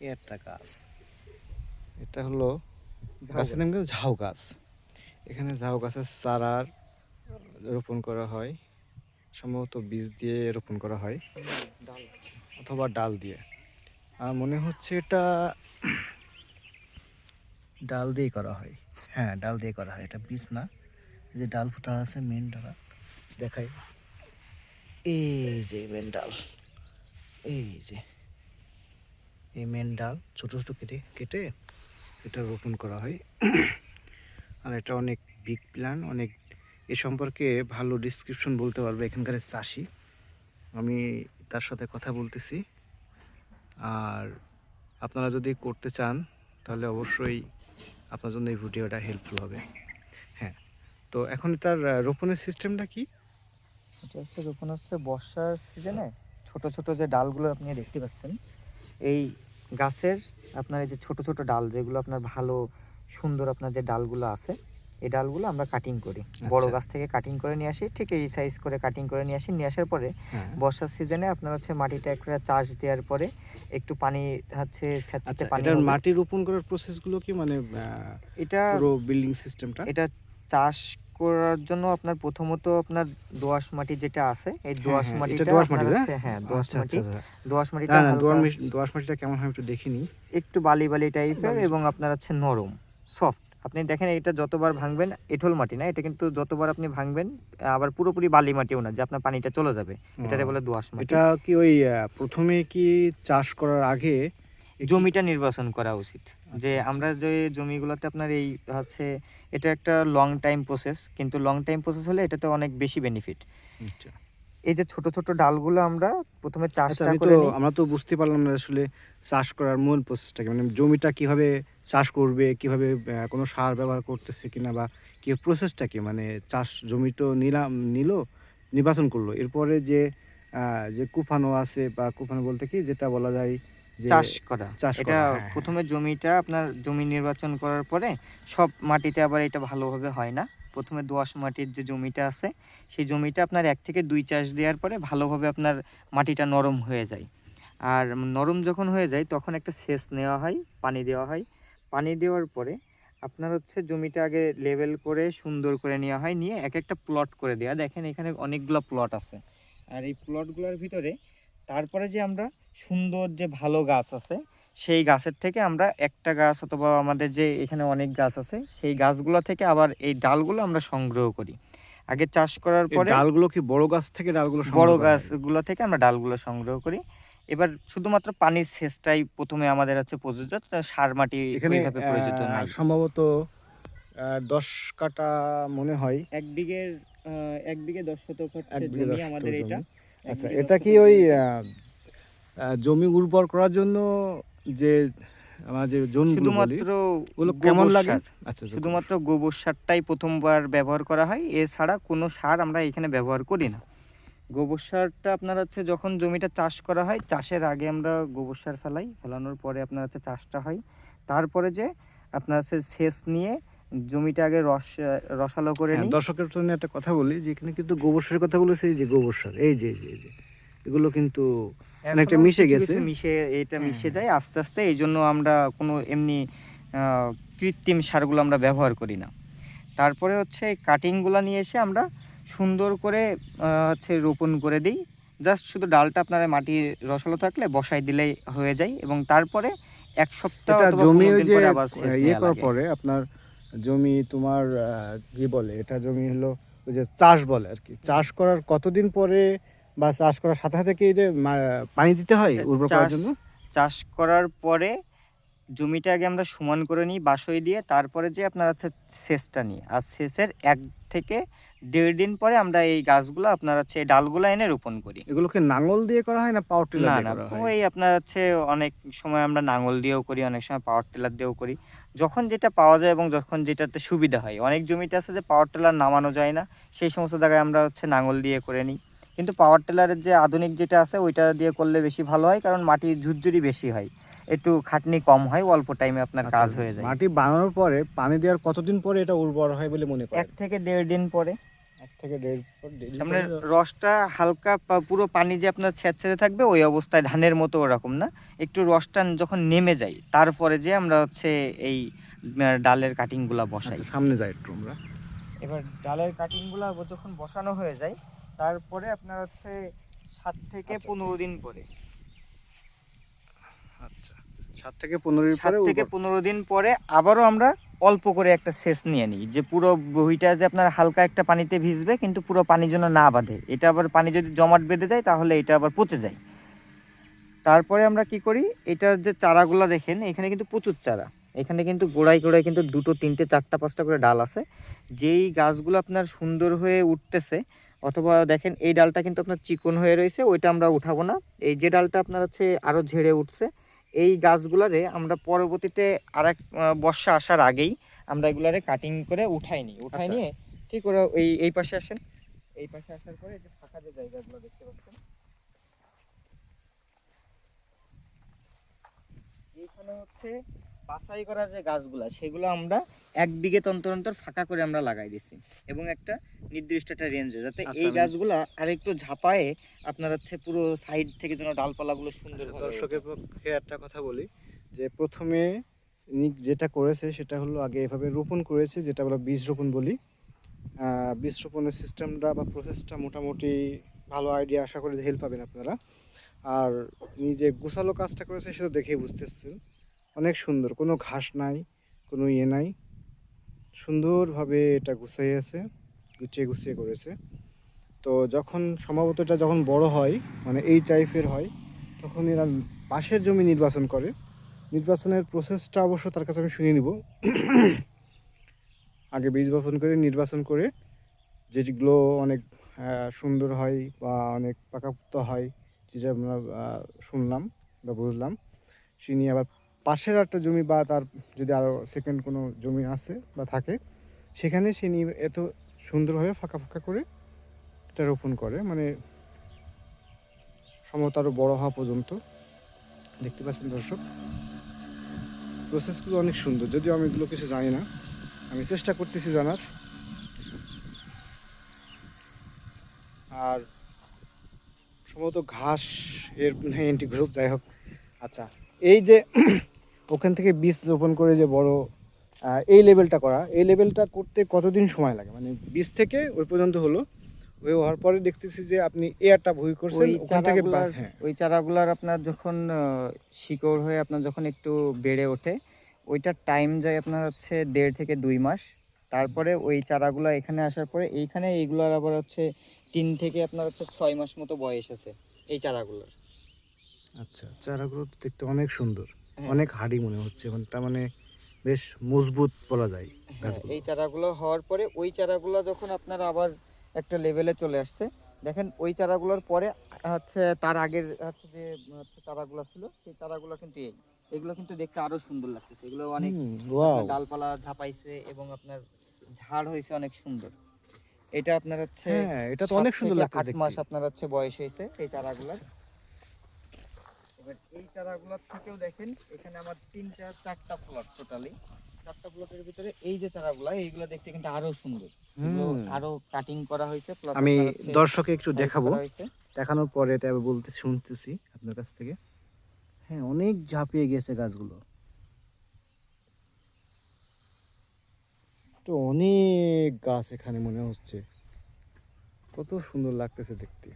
একটা গাছ। এটা হলো গাছের নাম কিন্তু ঝাউ গাছ। এখানে ঝাউ গাছের চারার রোপণ করা হয়। সম্ভবত বীজ দিয়ে রোপণ করা হয়। অথবা ডাল দিয়ে। আর মনে হচ্ছে এটা ডাল দিয়ে করা হয়। হ্যাঁ ডাল দিয়ে করা হয়। এটা বীজ না। যে ডাল ফুটা আছে মেন ডাল। দেখাই। এই যে মেন ডাল। এই যে। এই মেন ডাল ছোটো ছোটো কেটে কেটে এটা রোপণ করা হয়। আর এটা অনেক বিগ প্ল্যান অনেক এ সম্পর্কে ভালো ডিসক্রিপশন বলতে পারবে এখানকার চাষি। আমি তার সাথে কথা বলতেছি। আর আপনারা যদি করতে চান, তাহলে অবশ্যই আপনার জন্য এই ভিডিওটা হেল্পফুল হবে। হ্যাঁ তো এখন এটার রোপণের সিস্টেমটা কি? এটা হচ্ছে রোপণ হচ্ছে বর্ষার সিজনে ছোট ছোট যে ডালগুলো আপনি দেখতে পাচ্ছেন, এই গাছের আপনার এই যে ছোট ছোট ডাল যেগুলো আপনার ভালো সুন্দর আপনার যে ডালগুলো আছে এই ডালগুলো আমরা কাটিং করি। বড় আচ্ছা। গাছ থেকে কাটিং করে নিয়ে আসি ঠিক এই সাইজ করে কাটিং করে নিয়ে আসি। নিয়ে আসার পরে হ্যাঁ। বর্ষার সিজনে আপনার হচ্ছে মাটিটা একটা চাষ দেওয়ার পরে একটু পানি হচ্ছে আচ্ছা পানি মাটি রোপণ করার প্রসেসগুলো কি মানে এটা পুরো বিল্ডিং সিস্টেমটা এটা চাষ করার জন্য আপনার প্রথমত আপনার দোআঁশ মাটি যেটা আছে এই দোআঁশ মাটিটা এটা দোআঁশ মাটি, হ্যাঁ? দোআঁশ আচ্ছা মাটি দোআঁশ মাটিটা না দোয়াশ দোয়াশ মাটিটা কেমন হয় একটু দেখিনি একটু বালি বালি টাইপের এবং আপনার হচ্ছে নরম সফট আপনি দেখেন এটা যতবার ভাঙবেন এঁঠল মাটি না এটা কিন্তু যতবার আপনি ভাঙবেন আবার পুরোপুরি বালি মাটিও না যে আপনার পানিটা চলে যাবে। এটারে বলে দোআঁশ মাটি। এটা কি ওই প্রথমে কি চাষ করার আগে জমিটা নির্বাচন করা উচিত। যে আচ্ছা। আমরা যে জমিগুলোতে আপনার এই হচ্ছে এটা একটা লং টাইম প্রসেস কিন্তু লং টাইম প্রসেস হলে এটাতে অনেক বেশি বেনিফিট আচ্ছা। এই যে ছোট ছোট ডালগুলো আমরা প্রথমে আচ্ছা চাষটা করে আমরা তো বুঝতে পারলাম না আসলে চাষ করার মূল প্রসেসটা কি মানে জমিটা কীভাবে চাষ করবে কীভাবে কোনো সার ব্যবহার করতেছে কিনা বা কি প্রসেসটা কি মানে চাষ জমি তো নিলাম নিল নির্বাচন করল। এরপরে যে আহ, যে কুফানো আছে বা কুফানো বলতে কি? যেটা বলা যায় চাষ করা। এটা হ্যাঁ, প্রথমে জমিটা আপনার জমি নির্বাচন করার পরে সব মাটিতে আবার এটা ভালোভাবে হয় না। প্রথমে দোআঁশ মাটির যে জমিটা আছে সেই জমিটা আপনার এক থেকে দুই চাষ দেওয়ার পরে ভালোভাবে আপনার মাটিটা নরম হয়ে যায়। আর নরম যখন হয়ে যায় তখন একটা সেচ নেওয়া হয় পানি দেওয়া হয়। পানি দেওয়ার পরে আপনার হচ্ছে জমিটা আগে লেভেল করে সুন্দর করে নেওয়া হয় নিয়ে এক একটা প্লট করে দেওয়া। দেখেন এখানে অনেকগুলো প্লট আছে। আর এই প্লটগুলোর ভিতরে তারপরে যে আমরা সুন্দর যে ভালো গাছ আছে সেই গাছের থেকে আমরা একটা গাছ অথবা আমাদের যে এখানে অনেক গাছ আছে সেই গাছগুলো থেকে আবার এই ডালগুলো আমরা সংগ্রহ করি। আগে চাষ করার পরে ডালগুলো কি বড় গাছ থেকে ডালগুলো বড় গাছগুলো থেকে আমরা ডালগুলো সংগ্রহ করি। এবার শুধুমাত্র পানির সেচটাই প্রথমে আমাদের হচ্ছে প্রযোজ্য সার মাটি এখানে ওইভাবে প্রয়োজিত সম্ভবত দশ কাটা মনে হয়। এক বিঘের এক বিঘে দশ শতক হচ্ছে জমি আমাদের এটা। আচ্ছা এটা কি ওই জমি। উর্বর করার জন্য যে আমার যে জোনগুলো শুধুমাত্র কেমন লাগে? আচ্ছা আচ্ছা, শুধুমাত্র গোবর সারটাই প্রথমবার ব্যবহার করা হয়। এছাড়া কোনো সার আমরা এখানে ব্যবহার করি না। গোবর সারটা আপনার হচ্ছে যখন জমিটা চাষ করা হয় চাষের আগে আমরা গোবর সার ফেলাই। ফেলানোর পরে আপনার হচ্ছে চাষটা হয়। তারপরে যে আপনার হচ্ছে সেচ নিয়ে জমিটা আগে রস রসালো করে হ্যাঁ, নিই। দর্শকের জন্য একটা কথা বলি যে এখানে কিন্তু গোবর সারের কথা বলেছে এই যে গোবর সার এই যে, এই যে। এগুলো কিন্তু অনেকটা মিশে গেছে। মিশে এটা হ্যাঁ, মিশে হ্যাঁ। যায়। আস্তে আস্তে এই জন্য আমরা কোনো এমনি কৃত্রিম সারগুলো আমরা ব্যবহার করি না। তারপরে হচ্ছে কাটিংগুলো নিয়ে এসে আমরা সুন্দর করে হচ্ছে রোপণ করে দিই। জাস্ট শুধু ডালটা আপনার মাটি রসালো থাকলে বসাই দিলেই হয়ে যায় এবং তারপরে এক সপ্তাহ জমি 15 ওই দিন যে পরে আবার সেচ ইয়ে করার পরে আপনার জমি তোমার কি বলে এটা জমি হলো ওই যে চাষ বলে আর কি। চাষ করার কতদিন পরে বা চাষ করার সাথে সাথে কি যে পানি দিতে হয় উর্বর করার চাষ- জন্য? চাষ করার পরে জমিটা আগে আমরা সমান করে নিই বাসই দিয়ে তারপরে যে আপনার হচ্ছে সেচটা নিই। আর সেচের এক থেকে দেড় দিন পরে আমরা এই গাছগুলো আপনার হচ্ছে এই ডালগুলো এনে রোপণ করি। এগুলোকে নাঙল দিয়ে করা হয় না পাওয়ার টিলার না না ওই আপনার হচ্ছে অনেক সময় আমরা নাঙল দিয়েও করি অনেক সময় পাওয়ার টিলার দিয়েও করি। যখন যেটা পাওয়া যায় এবং যখন যেটাতে সুবিধা হয় অনেক জমিতে আছে যে পাওয়ার টিলার নামানো যায় না সেই সমস্ত জায়গায় আমরা হচ্ছে নাঙল দিয়ে করে নিই। কিন্তু পাওয়ার টিলারের যে আধুনিক যেটা আছে ওইটা দিয়ে করলে বেশি ভালো হয় কারণ মাটি ঝুরঝুরি বেশি হয়। একটু খাটনি কম হয় অল্প টাইমে আপনার আচ্ছা, কাজ হয়ে যায়। মাটি বানানোর পরে পানি দেওয়ার কতদিন পরে এটা উর্বর হয় বলে মনে এক থেকে দেড় দিন পরে। এক থেকে দেড় ফুট। রসটা হালকা পুরো পানি যে আপনার ছেঁচড়ে থাকবে ওই অবস্থায় ধানের মতো ওরকম না? একটু রসটা যখন নেমে যায় তারপরে যে আমরা হচ্ছে এই ডালের কাটিংগুলা বসাই। আচ্ছা সামনে যাই একটু আমরা। এবার ডালের কাটিংগুলা যখন বসানো হয়ে যায় তারপরে আপনার হচ্ছে সাত থেকে আচ্ছা, পনেরো দিন পরে। আচ্ছা সাত থেকে পনেরো দিন সাত থেকে পনেরো দিন পরে আবারও আমরা অল্প করে একটা সেচ নিয়ে নিই যে পুরো বহিটা যে আপনার হালকা একটা পানিতে ভিজবে কিন্তু পুরো পানি যেন না বাঁধে। এটা আবার পানি যদি জমাট বেঁধে যায় তাহলে এটা আবার পচে যায়। তারপরে আমরা কি করি এটার যে চারাগুলো দেখেন এখানে কিন্তু প্রচুর চারা। এখানে কিন্তু গোড়ায় গোড়ায় কিন্তু দুটো তিনটে চারটা পাঁচটা করে ডাল আছে। যেই গাছগুলো আপনার সুন্দর হয়ে উঠতেছে অথবা দেখেন এই ডালটা কিন্তু আপনার চিকন হয়ে রয়েছে ওইটা আমরা উঠাবো না। এই যে ডালটা আপনার হচ্ছে আরও ঝেড়ে উঠছে এই গাছগুলারে আমরা পরবর্তীতে আরেক আহ, বর্ষা আসার আগেই আমরা এগুলারে কাটিং করে উঠাই নিই উঠাই আচ্ছা। নিয়ে ঠিক ওরা এই এই পাশে আসেন। এই পাশে আসার পরে যে ফাঁকা যে জায়গাগুলো দেখতে পাচ্ছেন এইখানে হচ্ছে বাছাই করা যে গাছগুলা সেগুলো আমরা এক বিঘে অন্তর অন্তর ফাঁকা করে আমরা লাগাই দিছি। এবং একটা নির্দিষ্ট একটা রেঞ্জে যাতে আচ্ছা, এই গাছগুলা আরেকটু ঝাপায়ে আপনার হচ্ছে পুরো সাইড থেকে যেন ডালপালাগুলো সুন্দর আচ্ছা, দর্শকের পক্ষে একটা কথা বলি যে প্রথমে যেটা করেছে সেটা হলো আগে এভাবে রোপণ করেছে যেটা আমরা বীজ রোপণ বলি। বীজ রোপণের সিস্টেমটা বা প্রসেসটা মোটামুটি ভালো আইডিয়া আশা করি হেল্প পাবেন আপনারা। আর যে গোছালো কাজটা করেছে সেটা দেখেই বুঝতেছেন অনেক সুন্দর, কোনো ঘাস নাই, কোনো ইয়ে নাই। সুন্দরভাবে এটা গুছাইয়েছে গুছিয়ে গুছিয়ে করেছে। তো যখন সম্ভবত এটা যখন বড় হয় মানে এই টাইপের হয়, তখন এরা পাশের জমি নির্বাচন করে। নির্বাচনের প্রসেসটা অবশ্য তার কাছে আমি শুনে নিব। আগে বীজ বপন করে, নির্বাচন করে যেগুলো অনেক সুন্দর হয় বা অনেক পাকাপুক্ত হয়, যেটা আমরা শুনলাম বা বুঝলাম, সে নিয়ে আবার পাশের একটা জমি বা তার যদি আরও সেকেন্ড কোনো জমি আছে বা থাকে, সেখানে সে নিয়ে এত সুন্দরভাবে ফাঁকা ফাঁকা করে এটা রোপণ করে। মানে সম্ভবত আরও বড়ো হওয়া পর্যন্ত। দেখতে পাচ্ছেন দর্শক প্রসেসগুলো অনেক সুন্দর। যদিও আমি এগুলো কিছু জানি না, আমি চেষ্টা করতেছি জানার। আর সম্ভবত ঘাস এর এন্টি গ্রুপ যাই হোক। আচ্ছা এই যে ওখান থেকে বীজ রোপণ করে যে বড় এই লেভেলটা করা। এই লেভেলটা করতে কতদিন সময় লাগে? মানে বীজ থেকে ওই পর্যন্ত হলো। ওই হওয়ার পরে দেখতেছি যে আপনি এয়ারটা ভুই করছেন ওই ওখান থেকে হ্যাঁ। ওই চারাগুলার আপনার যখন শিকড় হয়ে আপনার যখন একটু বেড়ে ওঠে ওইটার টাইম যায় আপনার হচ্ছে দেড় থেকে দুই মাস। তারপরে ওই চারাগুলো এখানে আসার পরে এইখানে এইগুলোর আবার হচ্ছে তিন থেকে আপনার হচ্ছে ছয় মাস মতো বয়স আছে এই চারাগুলোর। আচ্ছা চারাগুলো দেখতে অনেক সুন্দর। অনেক হাড়ি মনে হচ্ছে মানে তার মানে বেশ মজবুত বলা যায় হ্যাঁ, গাছগুলো। এই চারাগুলো হওয়ার পরে ওই চারাগুলো যখন আপনার আবার একটা লেভেলে চলে আসছে দেখেন ওই চারাগুলোর পরে হচ্ছে তার আগের হচ্ছে যে চারাগুলো ছিল সেই চারাগুলো কিন্তু এই এগুলো কিন্তু দেখতে আরও সুন্দর লাগতেছে। এগুলো অনেক ডালপালা ঝাপাইছে এবং আপনার ঝাড় হয়েছে অনেক সুন্দর। এটা আপনার হচ্ছে হ্যাঁ এটা তো অনেক সুন্দর লাগছে আট মাস আপনার হচ্ছে বয়স হয়েছে এই চারাগুলোর। এবার এই চারাগুলোর থেকেও দেখেন এখানে আমার তিনটা চারটা প্লট টোটালি চারটা প্লটের ভিতরে এই যে চারাগুলো এইগুলো দেখতে কিন্তু আরও সুন্দর। আরও কাটিং করা হয়েছে আমি আপনার হচ্ছে দর্শকে একটু দেখাবো। দেখানোর পরে এটা আমি বলতে শুনতেছি আপনার কাছ থেকে। হ্যাঁ অনেক ঝাঁপিয়ে গেছে গাছগুলো। তো অনেক গাছ এখানে মনে হচ্ছে। কত সুন্দর লাগতেছে দেখতে।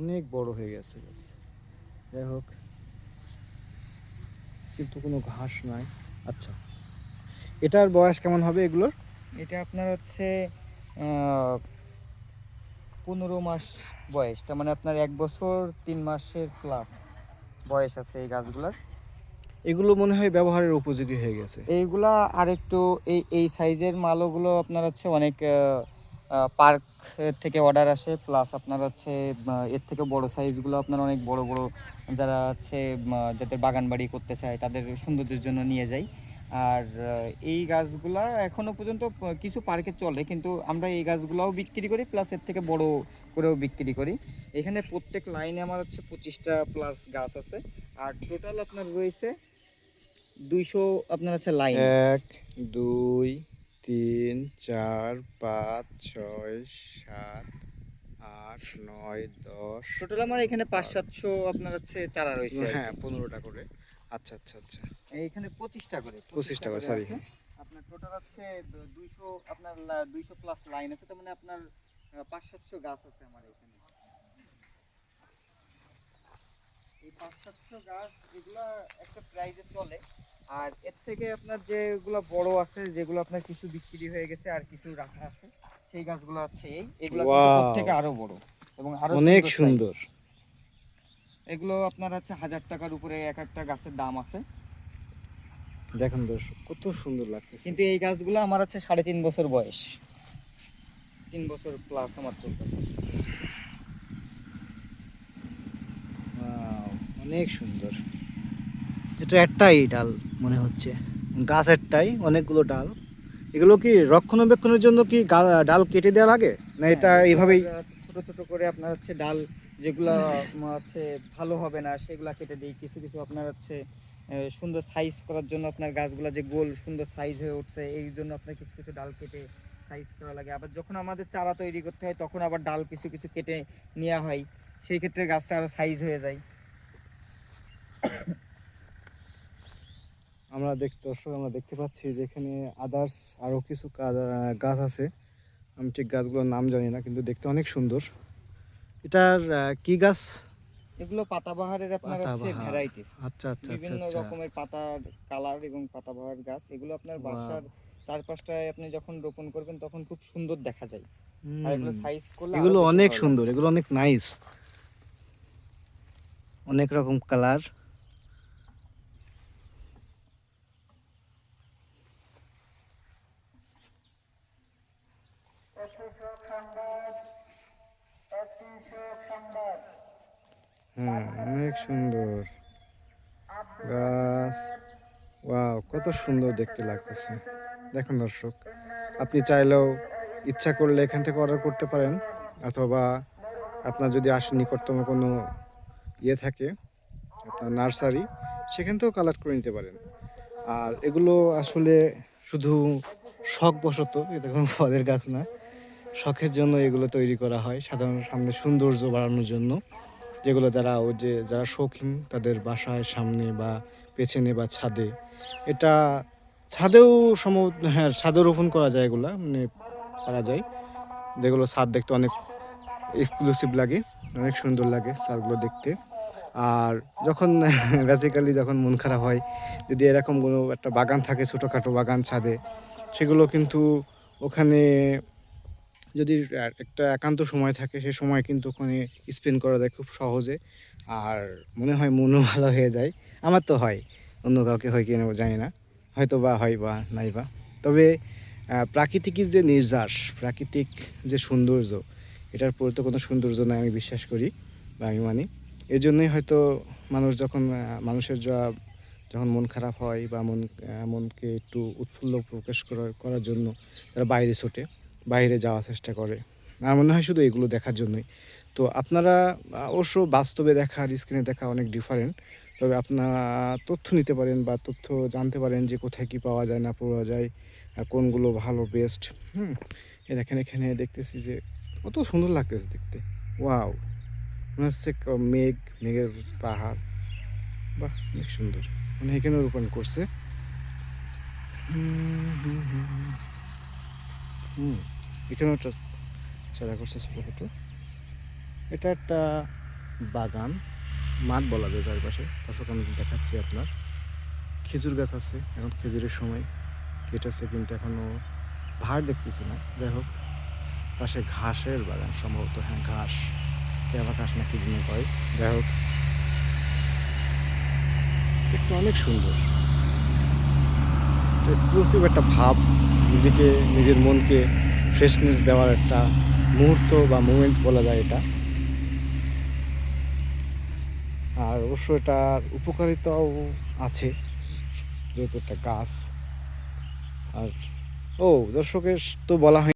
অনেক বড় হয়ে গেছে গাছ যাই হোক কিন্তু কোনো ঘাস নাই। আচ্ছা এটার বয়স কেমন হবে এগুলোর? এটা আপনার হচ্ছে পনেরো মাস বয়স। তার মানে আপনার এক বছর তিন মাসের প্লাস বয়স আছে এই গাছগুলোর। এগুলো মনে হয় ব্যবহারের উপযোগী হয়ে গেছে। এইগুলা আর একটু এই এই সাইজের মালগুলো আপনার হচ্ছে অনেক পার্ক থেকে অর্ডার আসে প্লাস আপনার হচ্ছে এর থেকে বড় সাইজগুলো আপনার অনেক বড় বড় যারা হচ্ছে যাদের বাগান বাড়ি করতে চায়, তাদের সৌন্দর্যের জন্য নিয়ে যাই। আর এই গাছগুলা এখনও পর্যন্ত কিছু পার্কে চলে, কিন্তু আমরা এই গাছগুলাও বিক্রি করি প্লাস এর থেকে বড় করেও বিক্রি করি। এখানে প্রত্যেক লাইনে আমার হচ্ছে পঁচিশটা প্লাস গাছ আছে। আর টোটাল আপনার রয়েছে দুইশো, আপনার আছে লাইন এক, দুই তিন চার পাঁচ ছয় সাত আট নয় দশ টোটাল আমার এখানে পাঁচ সাতশো আপনার হচ্ছে চারা রয়েছে হ্যাঁ পনেরোটা করে। আচ্ছা আচ্ছা আচ্ছা। এইখানে পঁচিশটা করে পঁচিশটা করে সরি। আপনার টোটাল হচ্ছে দুইশো আপনার দুইশো প্লাস লাইন আছে তার মানে আপনার পাঁচ সাতশো গাছ আছে আমার এখানে। এই পাঁচ সাতশো গাছ এগুলা একটা প্রাইজে চলে আর এর থেকে আপনার যেগুলো বড় আছে যেগুলো আপনার কিছু বিক্রি হয়ে গেছে আর কিছু রাখা আছে সেই গাছগুলো হচ্ছে এই এগুলো! থেকে আরও বড় এবং আরও অনেক সুন্দর এগুলো আপনার হচ্ছে হাজার টাকার উপরে এক একটা গাছের দাম আছে। দেখেন দর্শক কত সুন্দর লাগতেছে। কিন্তু এই গাছগুলো আমার হচ্ছে সাড়ে তিন বছর বয়স। তিন বছর প্লাস আমার চলতেছে। অনেক সুন্দর। এটা একটাই ডাল মনে হচ্ছে। গাছ একটাই অনেকগুলো ডাল। এগুলো কি রক্ষণাবেক্ষণের জন্য কি ডাল কেটে দেওয়া লাগে? না এটা হ্যাঁ, এইভাবেই ছোট ছোট করে আপনার হচ্ছে ডাল যেগুলো হচ্ছে ভালো হবে না সেগুলা কেটে দিই। কিছু কিছু আপনার হচ্ছে সুন্দর সাইজ করার জন্য আপনার গাছগুলো যে গোল সুন্দর সাইজ হয়ে উঠছে এই জন্য আপনার কিছু কিছু ডাল কেটে সাইজ করা লাগে। আবার যখন আমাদের চারা তৈরি করতে হয় তখন আবার ডাল কিছু কিছু কেটে নেওয়া হয়। সেই ক্ষেত্রে গাছটা আরও সাইজ হয়ে যায়। আমরা দেখ দর্শক আমরা দেখতে পাচ্ছি যে এখানে আদার্স আরও কিছু গাছ আছে। আমি ঠিক গাছগুলোর নাম জানি না কিন্তু দেখতে অনেক সুন্দর। এটার কি গাছ? এগুলো পাতাবাহারের আপনার হচ্ছে ভ্যারাইটিস আচ্ছা আচ্ছা আচ্ছা বিভিন্ন আচ্ছা। রকমের পাতার কালার এবং পাতাবাহার গাছ এগুলো আপনার বাসার চারপাশটায় আপনি যখন রোপণ করবেন তখন খুব সুন্দর দেখা যায়। আর এগুলো সাইজ করলে এগুলো অনেক সুন্দর এগুলো অনেক নাইস অনেক রকম কালার হ্যাঁ অনেক সুন্দর। গাছ। ওয়াও, কত সুন্দর দেখতে লাগতেছে। দেখুন দর্শক, আপনি চাইলেও ইচ্ছা করলে এখান থেকে অর্ডার করতে পারেন, অথবা আপনার যদি আসে নিকটতম কোনো ইয়ে থাকে, আপনার নার্সারি, সেখান থেকেও কালেক্ট করে নিতে পারেন। আর এগুলো আসলে শুধু শখ বশত এটা কোনো ফলের গাছ না শখের জন্য এগুলো তৈরি করা হয় সাধারণত সামনে সৌন্দর্য বাড়ানোর জন্য। যেগুলো যারা ও যে যারা শৌখিন, তাদের বাসায় সামনে বা পেছনে বা ছাদে। এটা ছাদেও সম হ্যাঁ ছাদে রোপণ করা যায় এগুলো মানে করা যায়। যেগুলো ছাদ দেখতে অনেক এক্সক্লুসিভ লাগে, অনেক সুন্দর লাগে ছাদগুলো দেখতে। আর যখন বেসিক্যালি যখন মন খারাপ হয়, যদি এরকম কোনো একটা বাগান থাকে, ছোটোখাটো বাগান ছাদে, সেগুলো কিন্তু ওখানে যদি একটা একান্ত সময় থাকে সে সময় কিন্তু ওখানে স্পেন্ড করা যায় খুব সহজে। আর মনে হয় মনও ভালো হয়ে যায়। আমার তো হয়। অন্য কাউকে হয় কিনা জানি না। হয়তো বা হয় বা নাই বা। তবে আহ, প্রাকৃতিকের যে নির্যাস প্রাকৃতিক যে সৌন্দর্য এটার পরে তো কোনো সৌন্দর্য নাই আমি বিশ্বাস করি বা আমি মানি। এই জন্যই হয়তো মানুষ যখন মানুষের যা যখন মন খারাপ হয় বা মন মনকে একটু উৎফুল্ল প্রকাশ করার করার জন্য তারা বাইরে ছোটে। বাইরে যাওয়ার চেষ্টা করে। আমার মনে হয় শুধু এগুলো দেখার জন্যই। তো আপনারা অবশ্য বাস্তবে দেখা আর স্ক্রিনে দেখা অনেক ডিফারেন্ট তবে আপনারা তথ্য নিতে পারেন বা তথ্য জানতে পারেন যে কোথায় কি পাওয়া যায় না পাওয়া যায় কোনগুলো ভালো বেস্ট হুম। এ দেখেন এখানে দেখতেছি যে কত সুন্দর লাগতেছে দেখতে। ওয়াও মনে হচ্ছে মেঘ মেঘের পাহাড়। বাহ অনেক সুন্দর। মানে এখানে রোপণ করছে। হুম, হুম, হুম, হুম। হুম এখানেও একটা চারা করছে ছোটো ছোটো। এটা একটা বাগান, মাঠ বলা যায় চারপাশে। দর্শক, আমি দেখাচ্ছি আপনার। খেজুর গাছ আছে, এখন খেজুরের সময় কেটেছে, কিন্তু এখনও ভার দেখতেছি না। যাই হোক, পাশে ঘাসের বাগান সম্ভবত হ্যাঁ ঘাস। কেবা ঘাস না কি জিনিস হয় যাই হোক, দেখতে অনেক সুন্দর। এক্সক্লুসিভ একটা ভাব, নিজেকে, নিজের মনকে ফ্রেশনেস দেওয়ার একটা মুহূর্ত বা মুমেন্ট বলা যায় এটা। আর অবশ্য এটার উপকারিতাও আছে, যেহেতু একটা গাছ। আর, ও, দর্শকের তো বলা হয়